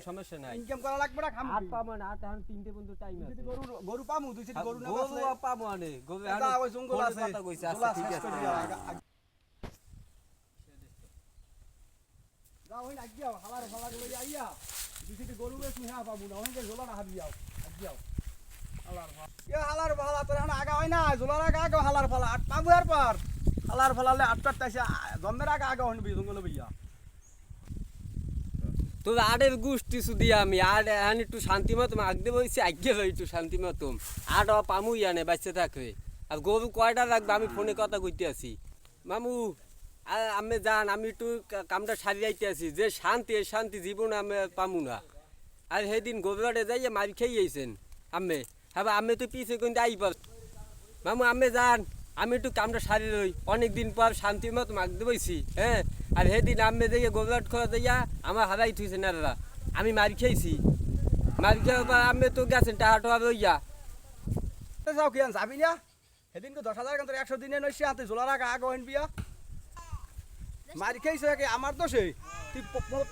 সমস্যা নাই। ইনকাম করা লাগবে না খাম আট পাবো না আট এখন তিনটে বন্ধু টাইম আছে। গরু গরু পামু দুই সিটি গরু না গরু বাঁচলে আনে। গরু এটা ওই জঙ্গল আছে। কথা কইছে আচ্ছা ঠিক আছে আগা- আগা- যাও হইন আগিয়াও হালার ফালার লই আইয়া। দুই সিটি গরু বেশ মিহা পাবো না। হইন জোলা না হাবিয়াও আগিয়াও হালার ফালা। এ হালার ফালা তোর এখন আগা হয় না জোলার আগা আগা হালার ফালা। আট পাবো আর পার হালার ফালালে আটটার তাইছে জন্মের আগা আগা হইন জঙ্গল বইয়া। তো আটের গোষ্ঠী শুধু আমি আর এখন একটু শান্তি মতো আগতে বলছি আগে ভাই একটু শান্তি মতো আট পামু ইয়ানে, বাচ্চা থাকবে। আর গরু কয়টা রাখবে, আমি ফোনে কথা কইতে আছি। মামু, আ- আমি যান, আমি একটু কামটা সারি যাইতে আছি। যে শান্তি, এই শান্তি জীবন আমি পামু না। আর সেদিন গরুয়াটে যাইয়ে মারি খেয়ে আইছেন। আমি হ্যাঁ আমি তো পিছে কিন্তু আই পার। মামু আমি যান, আমি একটু কামটা সারি রই অনেক দিন পর শান্তির মতো মাগতে বইছি হ্যাঁ? আর সেদিন আমি দেখে গোবলাট খোলা দিয়া আমার হারাই থুইছে, না দাদা, আমি মারি খেয়েছি। মারি খেয়ে আমি তো গেছেন টাহা টোহা রইয়া যাও কি যাবি না? সেদিন তো দশ হাজার কিন্তু একশো দিনে নইছে, হাতে জোলার আগা আগা হইন বিয়া। মারি খেয়েছে আমার দোষে। তুই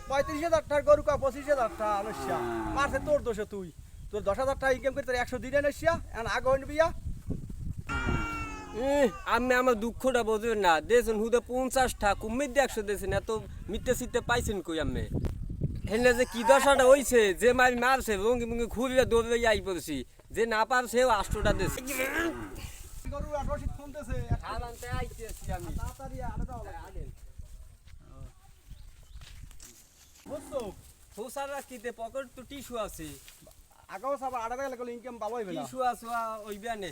পঁয়ত্রিশ হাজার টাকার গরু কা, পঁচিশ হাজার টাকা নইসা মারছে তোর দোষে তুই। তোর দশ হাজার টাকা ইনকাম করে তোর একশো দিনে নইসা, এখন আগা হইন বিয়া। আমি আমার দুঃখটা বুঝবেন না। দেছেন হুদে পঞ্চাশটা কুমির একশো দিয়েছেন এত মিথ্যে সিটে পাইছেন কই আমি হেলে যে কি দশাটা হইছে যে মারি মারছে রঙ্গি মুঙ্গি ঘুরিয়ে দৌড়ে আই পড়ছি যে না পারছে ও আষ্টটা হোসার রাখিতে পকেট তো টিস্যু আছে? আগাও সব আড়ে গেলে ইনকাম ভালো হইবে না টিস্যু আছে ওই বিয়ানে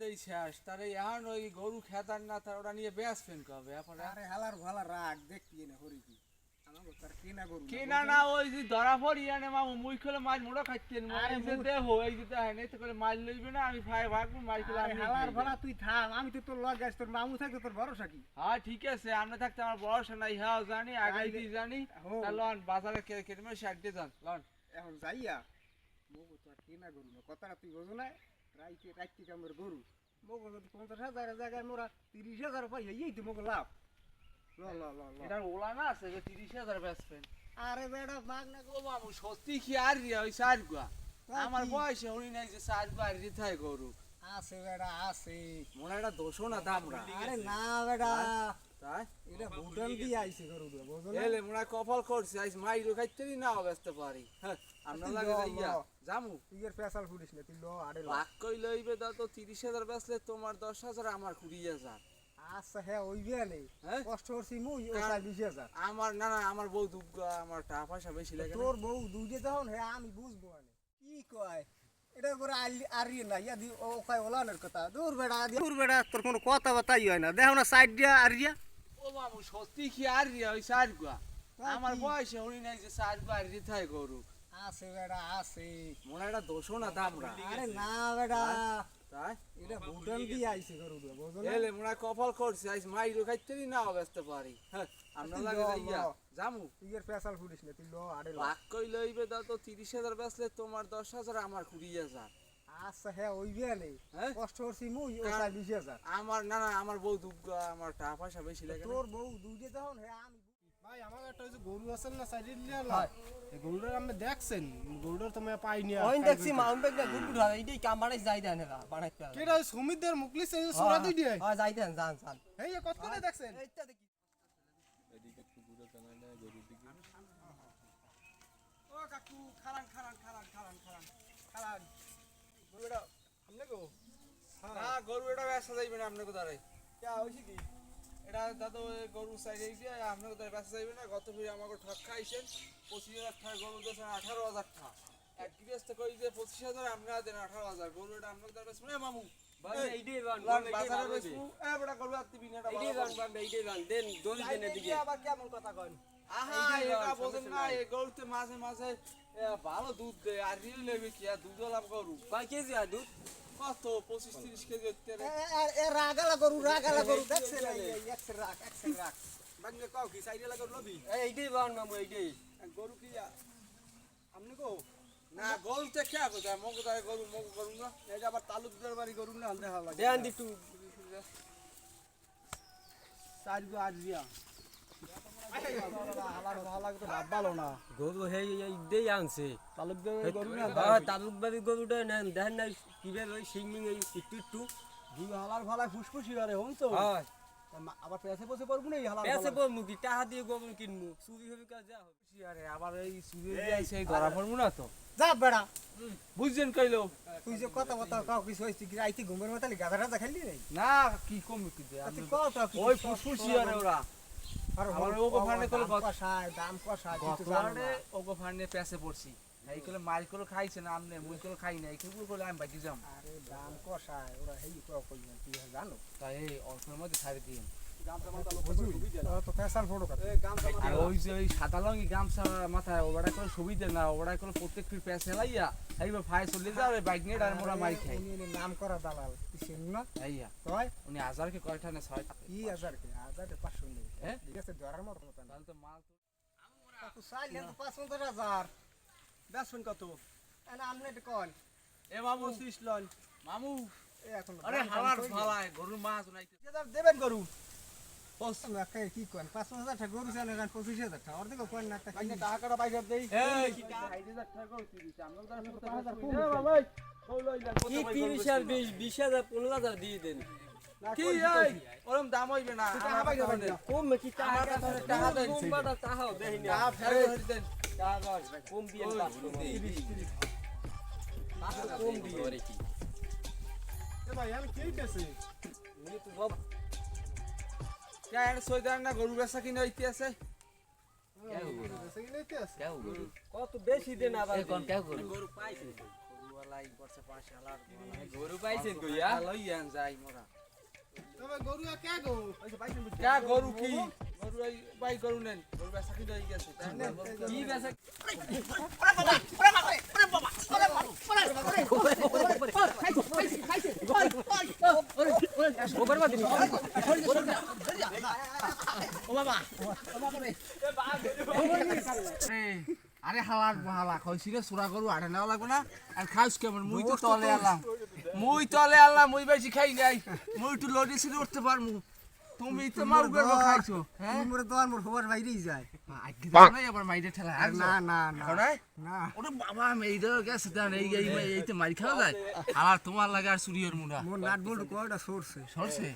দেই শেষ তারে এখন ওই গরু খেতার না তার ওটা নিয়ে বেচবেন কবে এরপরে আরে হালার ভালা রাগ দেখতি না হরি কি কেনা না ওই যে ধরা পড়ি আনে মামু মুই খেলে মাছ মোড়া খাইতেন আরে যে দেহ এই যে দেখেন এই তো করে মাছ লইবে না আমি ভাই ভাগবো মাছ খেলে আমি হালার ভালা তুই থাম আমি তো তোর লগ গাছ তোর মামু থাকতে তোর ভরসা কি? হ্যাঁ ঠিক আছে আমরা থাকতে আমার বয়স নাই হ্যাঁ জানি আগাইতে তাইলে- জানি। লন বাজারে কেটে মেরে ষাট দিয়ে যান লন। এখন যাইয়া মগো তো আর কেনা গরু না কথাটা তুই বোঝো না রাইতে রাইতে কামের গরু? মগো পঞ্চাশ হাজারের জায়গায় মোরা তিরিশ হাজার পাই এই তো মগো লাভ। ল ল ল ল। এটার ওলা না আছে তিরিশ হাজার বেচবেন আরে বেটা মাগ না ও মামু সত্যি কি আর রিয়া ওই চার গুয়া আমার? বয়সে উনি নাই যে চার গুয়া আর রিথায় গরু। আছে বেটা আছে। মনে একটা দোষও না দামরা। আরে না বেটা। তাই? এটা ভুটান দিয়ে আইছে গরু বোঝো এলে মোরা কপাল করছি আইস মাইরো খাইতে দি নাও পারি। হ্যাঁ। আমরা লাগে যাইয়া জামু। তুই পেশাল ফুটিস না তুই ল। আরে লাখ কই লইবে দা তো তিরিশ হাজার বেচলে তোমার দশ হাজার আমার কুড়ি আচ্ছা হ্যাঁ ওই বিয়া হ্যাঁ? কষ্ট করছি মুই ও কার- বিশ হাজার। আমার না না আমার বউ দুগ্গ আমার টাকা পয়সা বেশি লাগে তোর বউ দুইটে যখন হ্যাঁ আমি বুঝব আনে কি কয়? এটা করে আরি না ইয়া দি ও কয় ওলানের কথা। দূর বেড়া দূর বেড়া তোর কোনো কথা বাতাই হয় না। দেখো না সাইড দিয়া আরিয়া। ও মামু সত্যি কি আর ওই গুয়া আমার বয়সে উনি নাই যে চার গুয়া আর রিথায় গরু। আছে বেড়া আছে। মনে একটা দোষও না দামরা। আরে না বেড়া। তাই এটা ভুটান দিয়ে আইছে গরু বুঝো এলে মোরা কপাল করছি আইস মাইরো ব্যস্ত পারি। হ্যাঁ। আমরা লাগে যাইয়া জামু? পেশাল না তুই ল আরে লাখ কই লইবে দা তো তিরিশ হাজার বেচলে তোমার দশ হাজার আমার কুড়ি হাজার। আচ্ছা হ্যাঁ ওই বিয়া নেই। হ্যাঁ? কষ্ট করছি মুই ও চাই বিশ হাজার। আমার না না আমার বউ দুগ্গ আমার টাকা পয়সা বেশি লাগে তোর বউ দুইটে যখন হ্যাঁ আমি ভাই আমার একটা ওই যে গরু আছে না সাইডে নিয়ে এই গরুটার আপনি দেখছেন? গরুটার তো পাইনি ওই দেখছি বলতে। মাউন্ট গুড গুড হয় এইটাই কাম বানাই যাই দেন এরা বানাইতে হবে। কেডা সুমিতদের মুকলিস এই সোরা দুই দিয়ে হ্যাঁ যাই দেন যান যান। এই কত করে দেখছেন? এইটা দেখি। ও কাকু খারান খারান খারান খারান খারান খারান। গরুটা আমনে গো? না গরু এটা ব্যবসা যাইবে না আপনাকে দ্বারাই কে হইছে কি? এটা দাদা গরু সাইডে গিয়ে আপনাকে দ্বারা ব্যবসা যাইবে না গত ফিরে আমাকে ঠক খাইছেন পঁচিশ হাজার টাকা গরু দিয়েছেন আঠারো হাজার টাকা। এক গৃহস্থ কই যে পঁচিশ হাজার আপনারা দেন আঠারো হাজার গরু এটা আপনাকে দ্বারা মামু। মাঝে মাঝে ভালো দুধ দেয় আর রিল নেবে কি? আর দুধ লাভ গরু কয় কেজি আর দুধ? কত? পঁচিশ তিরিশ কেজি এ রাগালা গরু রাগালা গরু দেখছেন? একশো রাখ একশো রাখ বাঙ্গে কও কি সাইডে লাগা লবি? এই এইটাই বান মামু এইটাই। গরু কি আমনে গো না গরুতে খেয়া কোথায় মগু দ্বারা গরু মগু গরু না। এই যে আবার তালুকদার বাড়ি গরু না দেখা লাগে। দেন একটু। চার গো আর দিয়া হালার হালার তো ভাব ভালো না গরু হেই দেই আনছে। তালুকদার গরু না তালুক বাড়ি গরুটা নেন দেখেন না কীভাবে ওই সিংমিং এই একটু একটু। দুই হালার ফালায় ফুসফুসি করে হন তো আবার পেছে পয়সে পড়ব না হালার পেছে ফালায়। কি? টাকা দিয়ে গরু কিনমু চুরি হবে কাজ যা হবে। আরে আবার এই সুযোগ দিয়ে সেই ধরা পড়ব না তো। যা বেড়া। বুঝছেন কইলো? তুই যে কথা কথা কাউ কিছু হয়েছে কি? রাইতে ঘুমের মাথালে গাধা রাজা নাই? না কি কম কি দে ওই ফুসফুসি আরে ওরা। আমার ওগো কষায় দাম কষায় জানো। ওগো পেছে পড়ছি। খাইছে না আমনে মুই খাই নাই। কেবল কলে আমি বাকি যাম। আরে দাম কষায় ওরা হেই কয় কইবেন তুই জানো? তাই এই অল্পের মধ্যে ছাড়ি দিন ওরা তো ফ্যাশন ফটো কাটে এই গামছা আর ওই যে ওই সাদা লঙ্গি গামছা মাথায় করে সুবিধে না ওটা করে প্রত্যেক ফির প্যাস হেলাইয়া এইবার ফাই চলে যাবে বাইক নিয়ে আর মোরা মারি খাই। নাম করা দালাল তুই চিনি না আইয়া কয়? উনি হাজারকে কয়টা না ছয় কি হাজার কে হাজার পাঁচশো নেই। হ্যাঁ? ঠিক আছে ধরার মতো মতো তাহলে তো মাল তো তুই চাইলে তো পাঁচ পঞ্চাশ হাজার বেসবেন কত। এনে কন এ মামু পঁচিশ লন। মামু। আরে হালার ফালায় গরুর মাছ উনাইতে দেবেন গরু। দিই। না, কে কি কন পাঁচ পঞ্চাশ টাকা গরু চালে এখন পঁচিশ হাজার টাকা। অর্ধেক কন। না দেই। কি হাজার হাজার তিরিশ আর বিশ বিশ হাজার পনেরো হাজার দিয়ে দেন। কি এই? ওরম দাম হইবে না টাকা হইলে। না। কম কি টাকা আমার কাছে টাকা দেন। টাকা টাকাও দেয়নি টাকা ফেরত ধরে দেন টাকা কম দিয়ে পাঁচশো কম দিয়ে। কি এ ভাই আমি কে গেছে উনি তো সব। কে এর সইদার না গরু বেচা কিনে হইতে আছে? কি নাইতে আছে? কত বেশি দেন আবার কোন কে গরু? গরু পাইছেন গরু কইয়া? লইয়ান যাই মোরা। গরু আর কে গরু কি? গরু এই বাই গরু নেন। গরু বেচা কিনে হই গেছে কি বেচা আরে, আরে হালার হালা কইছি সুরা গরু আড়ে নেওয়া লাগবে না। আর খাইস কেমন? মুই তো তলে আলাম। মুই তলে আল্লাহ মুই বেশি খাই নাই। মুই একটু লড়ি সিরে উঠতে পারমু। তুমি তো মার গর্ব খাইছো হ্যাঁ? মোরে তো আর মোর বাইরেই যায়। আজকে দাও আবার মাইরে ঠেলা আর না না না। না। ওরে বাবা মেইদের গেছে দান এই এই এইতে মারি খাওয়া যায়। আর তোমার লাগে আর সুরিয়র মুনা মোর নাট বল্টু কয়টা সরছে? সরছে?